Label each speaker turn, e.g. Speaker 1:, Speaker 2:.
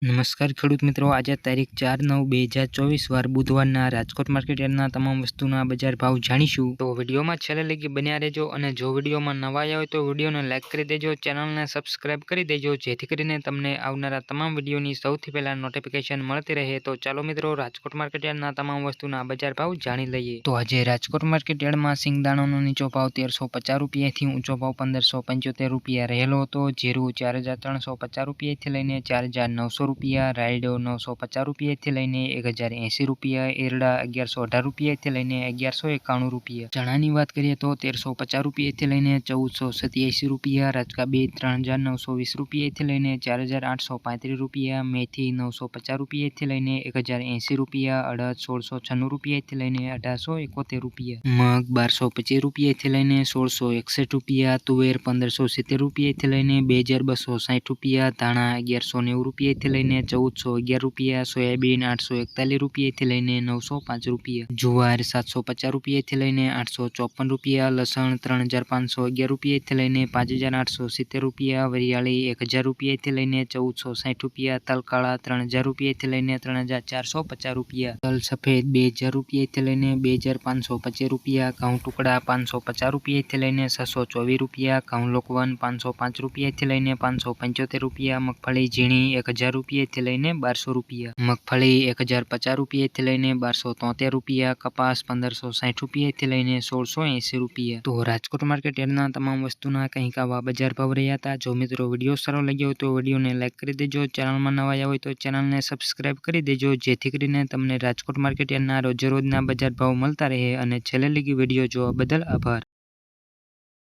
Speaker 1: નમસ્કાર ખેડૂત મિત્રો, આજે તારીખ ચાર નવ બે હજાર ચોવીસ, વાર બુધવારના રાજકોટ માર્કેટ યાર્ડના તમામ વસ્તુના બજાર ભાવ જાણીશું. તો વિડીયોમાં છેલ્લે લગી બન્યા રહેજો અને જો વિડીયોમાં નવા આવ્યા હોય તો વિડીયોને લાઇક કરી દેજો, ચેનલને સબસ્ક્રાઇબ કરી દેજો, જેથી કરીને તમને આવનારા તમામ વિડીયોની સૌથી પહેલાં નોટિફિકેશન મળતી રહે. તો ચાલો મિત્રો, રાજકોટ માર્કેટ યાર્ડના તમામ વસ્તુના બજાર ભાવ જાણી લઈએ. તો આજે રાજકોટ માર્કેટ યાર્ડમાં સિંગદાણાનો નીચો ભાવ તેરસો પચાસ રૂપિયાથી ઊંચો ભાવ પંદરસો પંચોતેર રૂપિયા રહેલો હતો. જીરું ચાર હજાર ત્રણસો પચાસ રૂપિયાથી લઈને ચાર હજાર નવસો રૂપિયા, રાયડો નવસો પચાસ રૂપિયાથી લઈને એક હજાર એંસી રૂપિયા, એરડા અગિયારસો અઢાર રૂપિયાથી લઈને અગિયારસો એકાણું રૂપિયા. ચણાની વાત કરીએ તો તેરસો પચાસ રૂપિયાથી લઈને ચૌદસો સત્યાસી રૂપિયા, રાજકા બે ત્રણ હજાર નવસો વીસ રૂપિયાથી લઈને ચાર હજાર આઠસો પાંત્રીસ રૂપિયા, મેથી નવસો પચાસ રૂપિયાથી લઈને એક હજાર એંસી રૂપિયા, અડદ સોળસો છન્નું રૂપિયાથી લઈને અઢારસો એકોતેર રૂપિયા. મગ બારસો પચીસ રૂપિયાથી લઈને સોળસો એકસઠ રૂપિયા, તુવેર પંદરસો સિત્તેર રૂપિયાથી લઈને બે હજાર બસો સાઠ રૂપિયા, ધાણા અગિયારસો નેવું રૂપિયાથી લઈને ચૌદસો અગિયાર રૂપિયા, સોયાબીન આઠસો એકતાલીસ રૂપિયાથી લઈને નવસો પાંચ રૂપિયા. જુવાર સાતસો પચાસ રૂપિયાથી લઈને આઠસો ચોપન રૂપિયા, લસણ ત્રણ હજાર પાંચસો અગિયાર રૂપિયાથી લઈને પાંચ હજાર આઠસો સિત્તેર રૂપિયા, વરિયાળી એક હજાર રૂપિયાથી લઈને ચૌદસો સાઠ રૂપિયા, તલકાળા ત્રણ હજાર રૂપિયાથી લઈને ત્રણ હજાર ચારસો પચાસ રૂપિયા. તલ સફેદ બે હજાર રૂપિયાથી લઈને બે હજાર પાંચસો પચાસ રૂપિયા, ઘઉં ટુકડા પાંચસો પચાસ રૂપિયાથી લઈને છસો ચોવીસ રૂપિયા, ઘઉં લોકવન પાંચસો પાંચ રૂપિયાથી લઈને પાંચસો પંચોતેર રૂપિયા, મગફળી ઝીણી એક હજાર રૂપિયાથી લઈને બારસો રૂપિયા. મગફળી એક હજાર પચાસ રૂપિયાથી લઈને બારસો તોતેર રૂપિયા. કપાસ પંદરસો સાઠ રૂપિયાથી લઈને સોળસો એંસી રૂપિયા. તો રાજકોટ માર્કેટ યાર્ડના તમામ વસ્તુના કંઈક આવા બજાર ભાવ રહ્યા હતા. જો મિત્રો વીડિયો સારો લાગ્યો હોય તો વિડીયોને લાઇક કરી દેજો. ચેનલમાં નવા આવ્યા હોય તો ચેનલને સબસ્ક્રાઇબ કરી દેજો. જેથી કરીને તમને રાજકોટ માર્કેટ યાર્ડના રોજે રોજના બજાર ભાવ મળતા રહે. અને છેલ્લે લીગી વીડિયો જોવા બદલ આભાર.